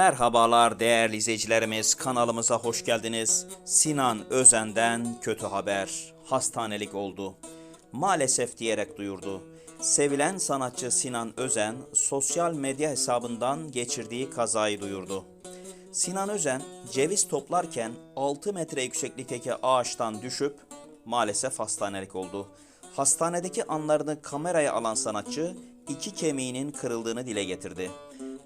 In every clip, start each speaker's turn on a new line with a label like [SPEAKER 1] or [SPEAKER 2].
[SPEAKER 1] Merhabalar değerli izleyicilerimiz kanalımıza hoş geldiniz. Sinan Özen'den kötü haber. Hastanelik oldu. Maalesef diyerek duyurdu. Sevilen sanatçı Sinan Özen sosyal medya hesabından geçirdiği kazayı duyurdu. Sinan Özen ceviz toplarken 6 metre yükseklikteki ağaçtan düşüp maalesef hastanelik oldu. Hastanedeki anlarını kameraya alan sanatçı iki kemiğinin kırıldığını dile getirdi.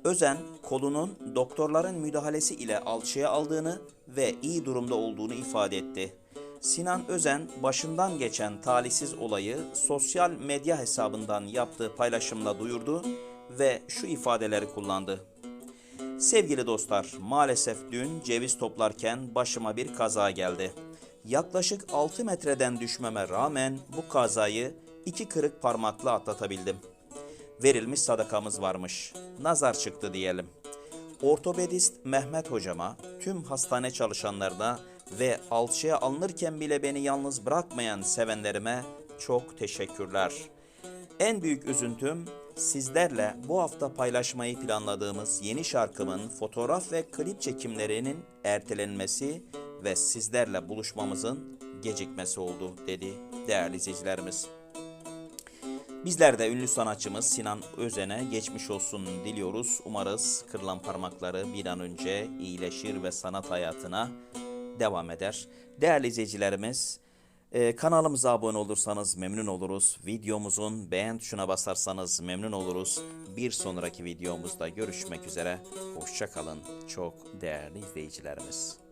[SPEAKER 1] Özen kolunun doktorların müdahalesi ile alçıya aldığını ve iyi durumda olduğunu ifade etti. Sinan Özen başından geçen talihsiz olayı sosyal medya hesabından yaptığı paylaşımla duyurdu ve şu ifadeleri kullandı. Sevgili dostlar, maalesef dün ceviz toplarken başıma bir kaza geldi. Yaklaşık 6 metreden düşmeme rağmen bu kazayı iki kırık parmakla atlatabildim. Verilmiş sadakamız varmış. Nazar çıktı diyelim. Ortopedist Mehmet hocama, tüm hastane çalışanlarına ve alçıya alınırken bile beni yalnız bırakmayan sevenlerime çok teşekkürler. En büyük üzüntüm sizlerle bu hafta paylaşmayı planladığımız yeni şarkımın fotoğraf ve klip çekimlerinin ertelenmesi ve sizlerle buluşmamızın gecikmesi oldu dedi değerli izleyicilerimiz. Bizler de ünlü sanatçımız Sinan Özen'e geçmiş olsun diliyoruz. Umarız kırılan parmakları bir an önce iyileşir ve sanat hayatına devam eder. Değerli izleyicilerimiz, e, kanalımıza abone olursanız memnun oluruz. Videomuzun beğen tuşuna basarsanız memnun oluruz. Bir sonraki videomuzda görüşmek üzere. Hoşçakalın çok değerli izleyicilerimiz.